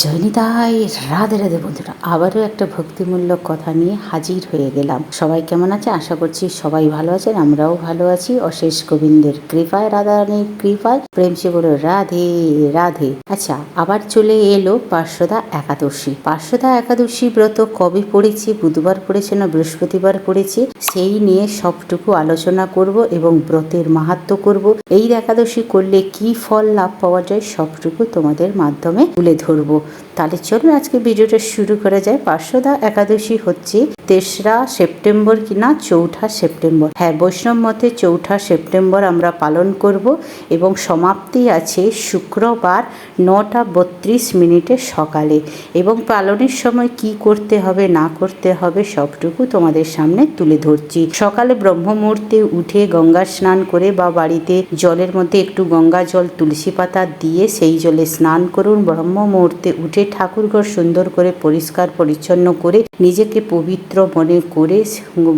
জয়নিতাই রাধে রাধে বন্ধুরা, আবারও একটা ভক্তিমূলক কথা নিয়ে হাজির হয়ে গেলাম। সবাই কেমন আছে? আশা করছি সবাই ভালো আছেন, আমরাও ভালো আছি। অশেষ গোবিন্দের কৃপায়, রাধারানীর কৃপায়, প্রেম সে বলো রাধে রাধে। আচ্ছা আবার চলে এলো পার্শ্বদা একাদশী। পার্শ্বদা একাদশী ব্রত কবে পড়েছে? বুধবার পড়েছে না বৃহস্পতিবার পড়েছে? সেই নিয়ে সবটুকু আলোচনা করব এবং ব্রতের মাহাত্ম করব। এই একাদশী করলে কি ফল লাভ পাওয়া যায়? সবটুকু তোমাদের মাধ্যমে তুলে ধরবো। তাহলে চলুন আজকে ভিডিওটা শুরু করা যায়। পার্শ্বদা একাদশী হচ্ছে তেসরা সেপ্টেম্বর কিনা চৌঠা সেপ্টেম্বর। হ্যাঁ বৈষ্ণব মতে চৌঠা সেপ্টেম্বর আমরা পালন করব এবং সমাপ্তি আছে শুক্রবার নটা বত্রিশ মিনিটে সকালে। এবং পালনের সময় কি করতে হবে, না করতে হবে সবটুকু তোমাদের সামনে তুলে ধরছি। সকালে ব্রহ্ম মুহূর্তে উঠে গঙ্গা স্নান করে বা বাড়িতে জলের মধ্যে একটু গঙ্গা জল, তুলসী পাতা দিয়ে সেই জলে স্নান করুন। ব্রহ্ম মুহূর্তে উঠে ঠাকুরঘর সুন্দর করে, পরিষ্কার, পরিচ্ছন্ন করে, নিজেকে পবিত্র মনে করে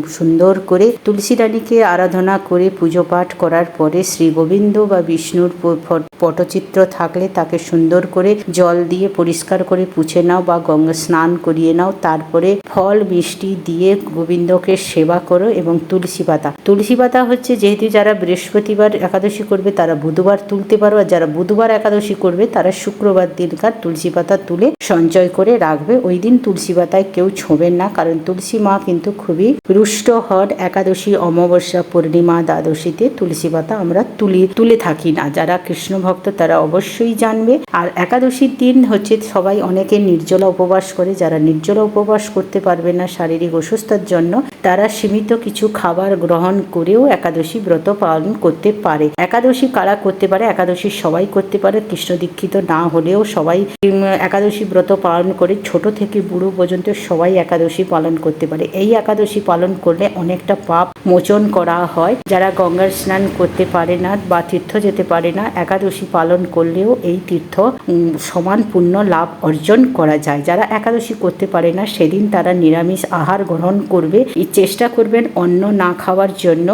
সুন্দর করে তুলসী রানীকে আরাধনা করে পুজো পাঠ করার পরে শ্রী গোবিন্দ বা বিষ্ণুর পটচিত্র থাকলে তাকে সুন্দর করে জল দিয়ে পরিষ্কার করে পুছে নাও বা গঙ্গা স্নান করিয়ে নাও। তারপরে ফল, মিষ্টি দিয়ে গোবিন্দকে সেবা করো এবং তুলসী পাতা। তুলসী পাতা হচ্ছে যেহেতু যারা বৃহস্পতিবার একাদশী করবে, তারা বুধবার তুলতে পারো আর যারা বুধবার একাদশী করবে, তারা শুক্রবার দিনকার তুলসী পাতা তুলে সঞ্চয় করে রাখবে। ওই দিন তুলসী পাতায় কেউ ছোঁবেন না, কারণ তুলসী মা কিন্তু খুবই রুষ্ট হন। একাদশী, অমাবস্যা, পূর্ণিমা, দ্বাদশীতে তুলসী পাতা আমরা তুলি, তুলে থাকি না। যারা কৃষ্ণ ভক্ত তারা অবশ্যই জানবে। আর একাদশীর দিন হচ্ছে সবাই অনেকে নির্জলা উপবাস করে। যারা নির্জলা উপবাস করতে পারবে না শারীরিক অসুস্থতার জন্য, তারা সীমিত কিছু খাবার গ্রহণ করেও একাদশী ব্রত পালন করতে পারে। একাদশী কারা করতে পারে? একাদশী সবাই করতে পারে। কৃষ্ণ দীক্ষিত না হলেও সবাই একাদশী ব্রত পালন করে ছোট থেকে বুড়ো পর্যন্ত সবাই একাদশী পালন করতে পারে। এই একাদশী পালন করলে অনেকটা পাপ মোচন করা হয়। যারা গঙ্গার স্নান করতে পারে না বা তীর্থ যেতে পারে না, একাদশী পালন করলেও এই তীর্থ সমান পুণ্য লাভ অর্জন করা যায়। যারা একাদশী করতে পারে না, সেদিন তারা নিরামিষ আহার গ্রহণ করবে। চেষ্টা করবেন অন্ন না খাওয়ার জন্য।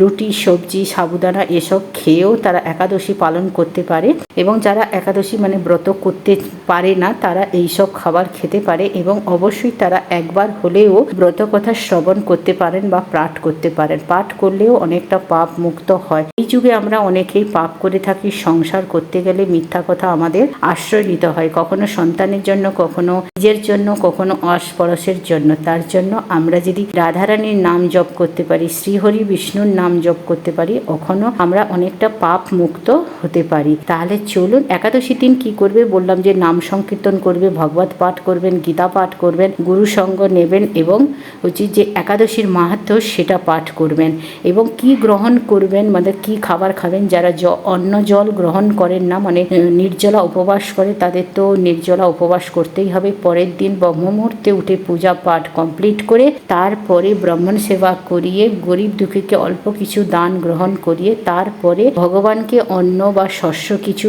রুটি, সবজি, সাবুদানা এসব খেয়েও তারা একাদশী পালন করতে পারে এবং যারা একাদশী মানে ব্রত করতে পারে না, তারা এই সব খাবার খেতে পারে এবং অবশ্যই তারা একবার হলেও ব্রত কথা শ্রবণ করতে পারেন বা পাঠ করতে পারেন। পাঠ করলেও অনেকটা পাপ মুক্ত হয়। এই যুগে আমরা অনেকেই পাপ করে থাকি, সংসার করতে গেলে মিথ্যা কথা আমাদের আশ্রয় নিতে হয়। কখনো সন্তানের জন্য, কখনো নিজের জন্য, কখনো অস্পরশের জন্য। তার জন্য আমরা যদি রাধারানীর নাম জপ করতে পারি, শ্রীহরি বিষ্ণুর নাম জপ করতে পারি, কখনো আমরা অনেকটা পাপ মুক্ত হতে পারি। তাহলে চলুন একাদশী দিন কি করবে? বললাম যে নাম সংকীর্তন করবে, ভগবত পাঠ করবেন, গীতা পাঠ করবেন গুরু সঙ্গ নেবেন এবং হচ্ছে যে একাদশীর মাহাত্ম সেটা পাঠ করবেন। এবং কি গ্রহণ করবেন? মানে কি খাবার খাবেন? যারা জ, অন্ন জল গ্রহণ করেন না মানে নির্জলা উপবাস করে, তাদের তো নির্জলা উপবাস করতেই হবে। পরের দিন ব্রহ্ম মুহূর্তে উঠে পূজা পাঠ কমপ্লিট করে, তারপরে ব্রাহ্মণ সেবা করিয়ে, গরিব দুঃখীকে অল্প কিছু দান গ্রহণ করিয়ে, তারপরে ভগবানকে অন্ন বা শস্য কিছু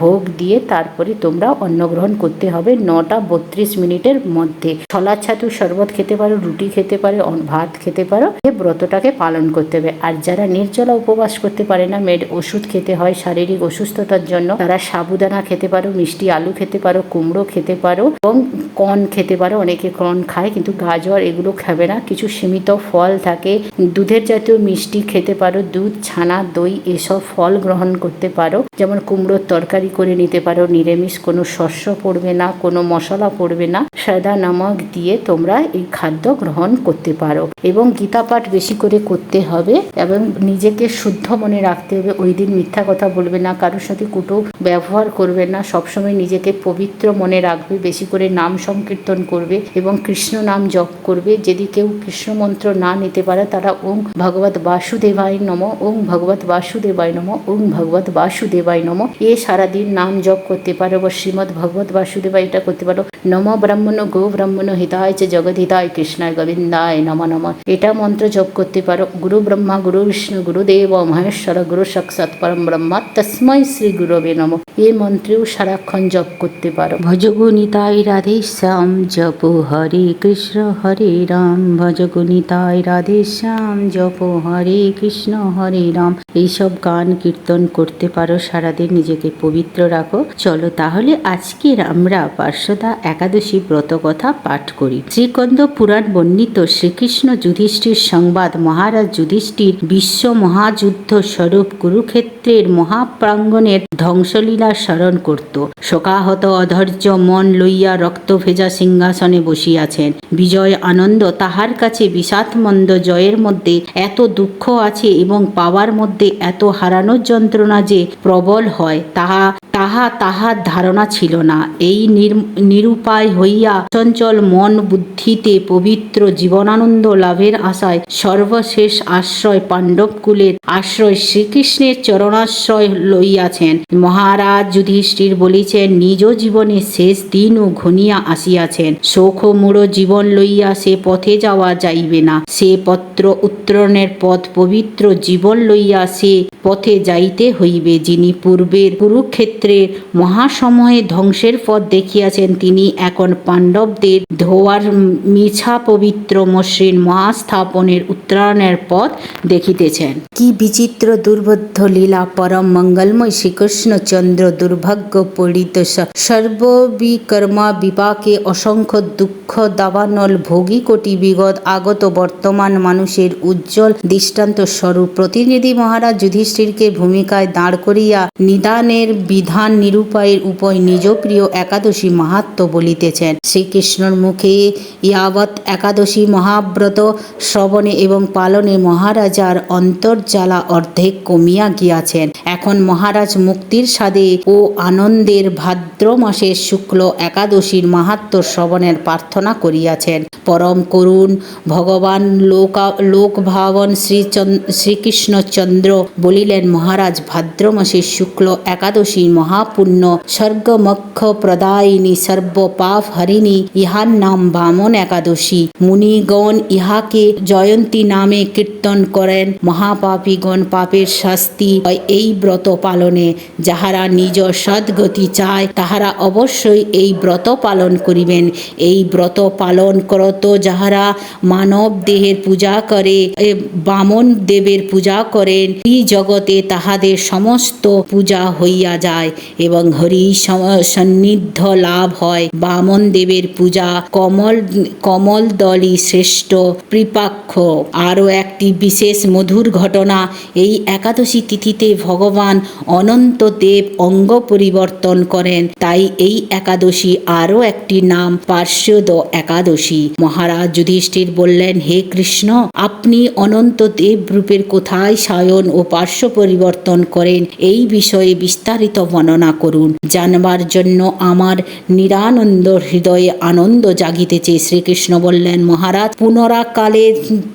ভোগ দিয়ে, তারপরে তোমরা অন্ন গ্রহণ করতে হবে নটা বত্রিশ মিনিটের মধ্যে। ছলা ছাতু শরবত খেতে পারো, রুটি খেতে পারো ভাত খেতে পারো এই ব্রতটাকে পালন করতে হবে। আর যারা নির্জলা উপবাস করতে পারে না, মেড ওষুধ খেতে হয়, শারীরিক অসুস্থতার জন্য তারা সাবুদানা খেতে পারো, মিষ্টি আলু খেতে পারো, কুমড়ো খেতে পারো এবং কর্ন খেতে পারো। অনেকে কর্ন খায় কিন্তু গাজর এগুলো খাবে না। কিছু সীমিত ফল থাকে। দুধের জাতীয় মিষ্টি খেতে পারো। দুধ, ছানা, দই এসব ফল গ্রহণ করতে পারো। যেমন কুমড়োর তরকারি করে নিতে পারো। নিরামিষ কোনো শস্য পড়বে না, কোনো মশলা পড়বে না। সাদা নামক দিয়ে তোমরা এই খাদ্য গ্রহণ করতে পারো এবং গীতা পাঠ বেশি করে করতে হবে এবং নিজেকে শুদ্ধ মনে রাখতে হবে। ওই দিন মিথ্যা কথা বলবে না কারোর সাথে কুটো ব্যবহার করবে না, সবসময় নিজেকে পবিত্র মনে রাখবে, বেশি করে নাম সংকীর্তন করবে এবং কৃষ্ণ নাম জপ করবে। যদি কেউ কৃষ্ণ মন্ত্র না নিতে পারে, তারা ওং ভগবত বাসুদেবায় নম, ওং ভগবত বাসুদেবায় নম, ওং ভগবত বাসুদেবায় নম। এ সারাদিন নাম জপ করতে পারো বা শ্রীমদ ভগবত বাসুদেবায় এটা করতে পারো। নম ব্রাহ্মণ গো ব্রাহ্মণ হিতায় চ জগৎ হিতায় কৃষ্ণায় গোবিন্দায় নম নম। এটা মন্ত্র জপ জপ করতে পারো। গুরু ব্রহ্মা, গুরু বিষ্ণু, গুরুদেব, মহেশ্বর, গুরু সাক্ষাৎ পরম ব্রহ্মা তস্মৈ শ্রী গুরবে নম। এই মন্ত্রেও সারাক্ষণ জপ করতে পারো। ভজগুনিতাই রাধে শ্যাম জপ হরে কৃষ্ণ হরে রাম। ভজগুনিতাই রাধে শ্যাম জপ হরে কৃষ্ণ হরে রাম। এইসব গান কীর্তন করতে পারো, সারাদিন নিজেকে পবিত্র রাখো। চলো তাহলে আজকের আমরা পার্শ্বদা একাদশী ব্রত কথা পাঠ করি। শ্রীকন্দ পুরাণ বর্ণিত শ্রীকৃষ্ণ যুধিষ্ঠির সংবাদ মহারাজ যুধিষ্ঠির বিশ্ব মহাযুদ্ধ স্বরূপ কুরুক্ষেত্রের মহাপ্রাঙ্গণের ধ্বংসলীলা স্মরণ করত। শোকাহত অধৈর্য মন লইয়া রক্ত ভেজা সিংহাসনে বসিয়াছেন। বিজয় আনন্দ তাহার কাছে বিষাদমন্দ জয়ের মধ্যে এত দুঃখ আছে এবং পাওয়ার মধ্যে এত হারানোর যন্ত্রণা যে প্রবল হয়, তাহা তাহা তাহার ধারণা ছিল না। এই নির- নিরুপায় হইয়া চঞ্চল মন বুদ্ধিতে পবিত্র জীবনানন্দ লাভের আশায় সর্বশেষ আশ্রয় পাণ্ডবকুলের আশ্রয় শ্রীকৃষ্ণের চরণাশ্রয় লইয়াছেন। মহারাজ যুধিষ্ঠির বলিছেন, নিজ জীবনে শেষ দিনও ঘনিয়া আসিয়াছেন। শোখ মূঢ় জীবন লইয়া সে পথে যাওয়া যাইবে না। সে পত্র উত্তরণের পথ পবিত্র জীবন লইয়া সে পথে যাইতে হইবে, যিনি পূর্বের কুরুক্ষেত্রের মহাসময়ে ধ্বংসের পথ দেখিয়াছেন, তিনি এখন পাণ্ডবদের ধোয়ার মিছা পবিত্র মসৃণ মহাস্থাপনের উত্তরায়ণের পথ দেখিতেছেন। কি বিচিত্র দুর্বোধ্য লীলা, পরম মঙ্গলময় শ্রীকৃষ্ণচন্দ্র দুর্ভাগ্য পীড়িত সর্ববিকর্মা বিপাকে অসংখ্য দুঃখ দাবানল, ভোগী কোটি বিগত আগত বর্তমান মানুষের উজ্জ্বল দৃষ্টান্ত স্বরূপ প্রতিনিধি মহারাজ যুধিষ্ঠিরকে ভূমিকায় দাঁড় করিয়া নিদানের বিধান নিরূপায়ের উপায় নিজ প্রিয় একাদশী মাহাত্ম বলিতেছেন। শ্রীকৃষ্ণর মুখে ইয়াবৎ একাদশী মহাব্রত, শ্রবণে এবং পালনে মহারাজার অন্তর্জ্বালা অর্ধেক কমিয়া গিয়াছেন। এখন মহারাজ মুক্তির স্বাদে ও আনন্দের ভাদ্র মাসের শুক্ল একাদশীর মাহাত্ম শ্রবণের প্রার্থনা করিয়াছেন। পরম করুণ, ভগবান লোকা, লোকভাবন শ্রীকৃষ্ণচন্দ্র বলিলেন মহারাজ ভাদ্র মাসের শুক্ল একাদশী মহাপুণ্য, স্বর্গমক্ষ প্রদায়িনী, সর্বপাপ হরিণী, ইহার নাম বামন একাদশী। মুনিগণ ইহাকে জয়ন্তী নামে কীর্তন করেন। মহাপাপীগণ পাপের শাস্তি হয় এই ব্রত পালনে। যাহারা নিজ সদ্গতি চায়, তাহারা অবশ্যই এই ব্রত পালন করিবেন। এই ব্রত পালন করত যাহারা মানব দেহের পূজা করে বামন দেবের পূজা করেন, এই জগতে তাহাদের সমস্ত পূজা হইয়া যায় এবং হরি সান্নিধ্য লাভ হয়। বামন দেবের পূজা কমল কমল দলই শ্রেষ্ঠ কৃপাক্ষ। আরও একটি বিশেষ মধুর ঘটনা, এই একাদশী তিথিতে ভগবান অনন্ত দেব অঙ্গ পরিবর্তন করেন, তাই এই একাদশী আরও একটি নাম পার্শ্বদ একাদশী। মহারাজ যুধিষ্ঠির বললেন, হে কৃষ্ণ, আপনি অনন্ত দেব রূপের কোথায় সায়ন ও পার্শ্ব পরিবর্তন করেন? এই বিষয়ে বিস্তারিত বর্ণনা করুন। জানবার জন্য আমার নিরানন্দ হৃদয়ে আনন্দ জাগিতেছে। শ্রীকৃষ্ণ বললেন, মহারাজ, পুনরাকালে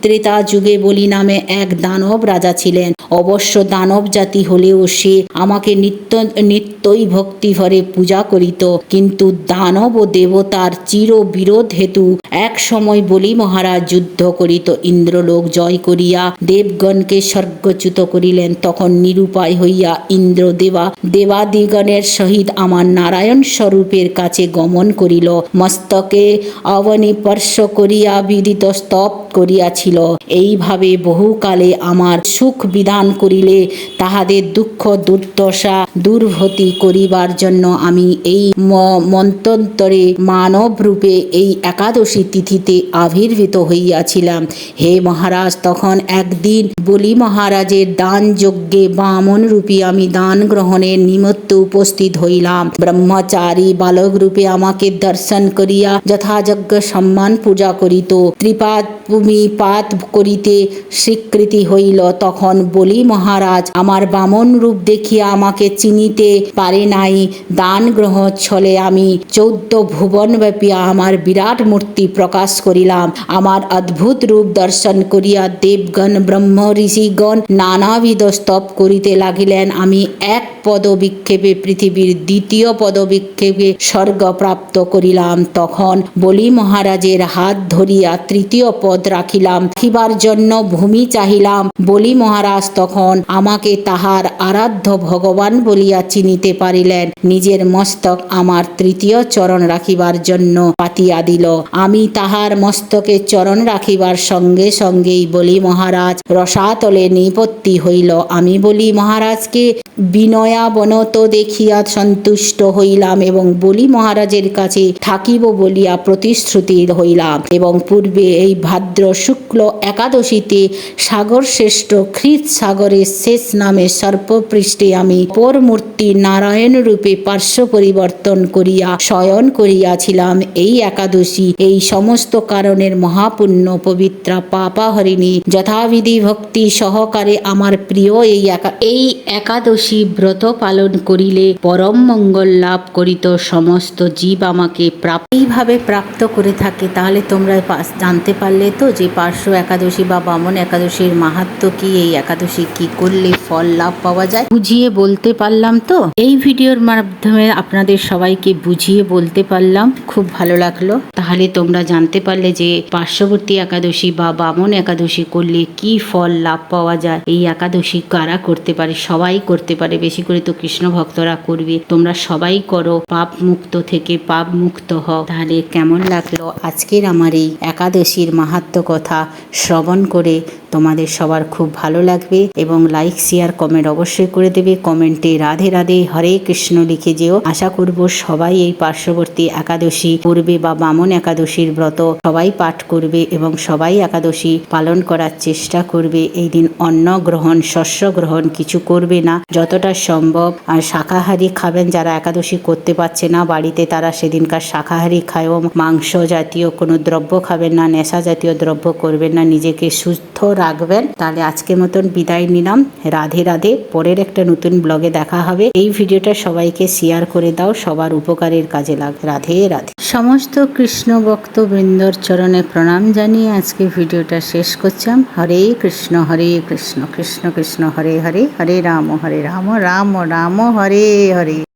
ত্রেতা যুগে বলি নামে এক দানব রাজা ছিলেন। অবশ্য দানব জাতি হলেও সে আমাকে নিত্য, নিত্যই ভক্তি ভরে পূজা করিত। কিন্তু দানব ও দেবতার চির বিরোধ হেতু এক সময় বলি মহারাজ, যুদ্ধ করিত ইন্দ্রলোক জয় করিয়া দেবগণকে স্বর্গচ্যুত করিলেন, তখন নিরুপায় হইয়া ইন্দ্র দেবা দেবাদিগণের সহিত আমার নারায়ণ স্বরূপের কাছে গমন করিল। মস্তকে অবনী স্পর্শ করিয়া বিদিত স্তব করিয়াছিল। এইভাবে বহুকালে আমার সুখ বিধান করিলে তাহাদের দুঃখ দুর্দশা দুর্ভতি করিবার জন্য আমি এই ম- মন্বন্তরে মানব রূপে এই একাদশী তিথিতে আবির্ভূত হইয়াছিলাম। হে মহারাজ, তখন একদিন বলি মহারাজের দান যজ্ঞে বামন রূপী আমি দান গ্রহণের নিমিত্ত উপস্থিত হইলাম। ব্রহ্মচারী বালক রূপে আমাকে দর্শন করিয়া যথাযজ্ঞ সম্মান পূজা করিত। ত্রিপাদ ভূমি পাত করিতে স্বীকৃতি হইল। তখন বলি মহারাজ, আমার বামন রূপ দেখিয়া আমাকে চিনিতে পারে নাই। দান গ্রহ ছলে আমি চৌদ্দ ভুবন ভুবনব্যাপী আমার বিরাট মূর্তি প্রকাশ করিলাম। আমার অদ্ভুত রূপ দর্শন করিয়া দেবগণ, ব্রহ্ম, ঋষিগণ নানাবিধ স্তব করিতে লাগিলেন। আমি এক পদ বিক্ষেপে পৃথিবীর দ্বিতীয় পদ বিক্ষেপে স্বর্গ প্রাপ্ত করিলাম। তখন বলি মহারাজের হাত ধরিয়া তৃতীয় পদ রাখিলাম রাখিবার জন্য ভূমি চাহিলাম। বলি মহারাজ, তখন আমাকে তাহার আরাধ্য ভগবান বলিয়া চিনিতে পারিলেন। নিজের মস্তক আমার তৃতীয় চরণ রাখিবার জন্য পাতিয়া দিল। আমি তাহার মস্তকে চরণ রাখিবার সঙ্গে সঙ্গেই বলি, মহারাজ, রসাতলে নিপত্তি হইল। আমি বলি, মহারাজকে বিনয়া বনত দেখিয়া সন্তুষ্ট হইলাম এবং বলি, মহারাজের কাছে থাকিব বলিয়া প্রতিশ্রুতি হইলাম এবং পূর্বে এই ভাদ্র শুক্ল একাদশীতে সাগর শ্রেষ্ঠ খ্রিত সাগরের শেষ নামে সর্পপৃষ্ঠে আমি পর মূর্তি নারায়ণ রূপে পার্শ্ব পরিবর্তন করিয়া শয়ন করিয়াছিলাম। এই একাদশী, এই সমস্ত কারণের মহাপুণ্য পবিত্রা পাপাহরিণী, যথাবিধি ভক্তি সহকারে আমার প্রিয় এই একা, এই একাদশী ব্রত পালন করিলে পরম মঙ্গল লাভ করিত সমস্ত জীব আমাকে প্রাপ্ত এইভাবে প্রাপ্ত করে থাকে, তাহলে তোমরা জানতে পারলে তো যে পার্শ্ব একাদশী বা বামন একাদশীর মাহাত্ম কি, এই একাদশী কি করলে ফল লাভ পাওয়া যায়? বুঝিয়ে বলতে পারলাম তো? এই ভিডিওর মাধ্যমে আপনাদের সবাইকে বুঝিয়ে বলতে পারলাম, খুব ভালো লাগল। তাহলে তোমরা জানতে পারলে যে পার্শ্ববর্তী একাদশী বা বামন একাদশী করলে কি ফল লাভ পাওয়া যায়। এই একাদশী কারা করতে পারে? সবাই করতে পারে। বেশি করে তো কৃষ্ণ ভক্তরা করবে। তোমরা সবাই করো। পাপ মুক্ত থেকে পাপ মুক্ত হও। তাহলে কেমন লাগল? আজকের আমার এই একাদশীর মাহাত্ম কথা শ্রবণ করে তোমাদের সবার খুব ভালো লাগবে এবং লাইক শেয়ার কমেন্ট অবশ্যই করে দেবে। কমেন্টে রাধে রাধে, হরে কৃষ্ণ লিখে যেও। আশা করব সবাই এই পার্শ্ববর্তী একাদশী করবে বা বামন একাদশীর ব্রত সবাই পাঠ করবে এবং সবাই একাদশী পালন করার চেষ্টা করবে। এই দিন অন্ন গ্রহণ, শস্য গ্রহণ কিছু করবে না। যতটা সম্ভব, আর শাকাহারি খাবেন যারা একাদশী করতে পারছে না। বাড়িতে তারা সেদিনকার শাকাহারি খায় মাংস জাতীয় কোনো দ্রব্য খাবেন না, নেশা জাতীয় দ্রব্য করবেন না। নিজেকে সুস্থ রাখবেন। তাহলে আজকে মতন বিদায় নিলাম। রাধে রাধে। পরের একটা নতুন ব্লগে দেখা হবে। এই ভিডিওটা সবাইকে শেয়ার করে দাও। সবার উপকারের কাজে লাগ রাধে রাধে। সমস্ত কৃষ্ণ ভক্ত বৃন্দর চরণে প্রণাম জানিয়ে আজকে ভিডিওটা শেষ করছিলাম। হরে কৃষ্ণ হরে কৃষ্ণ কৃষ্ণ কৃষ্ণ, হরে হরে হরে রাম হরে রাম রাম রাম, হরে হরে।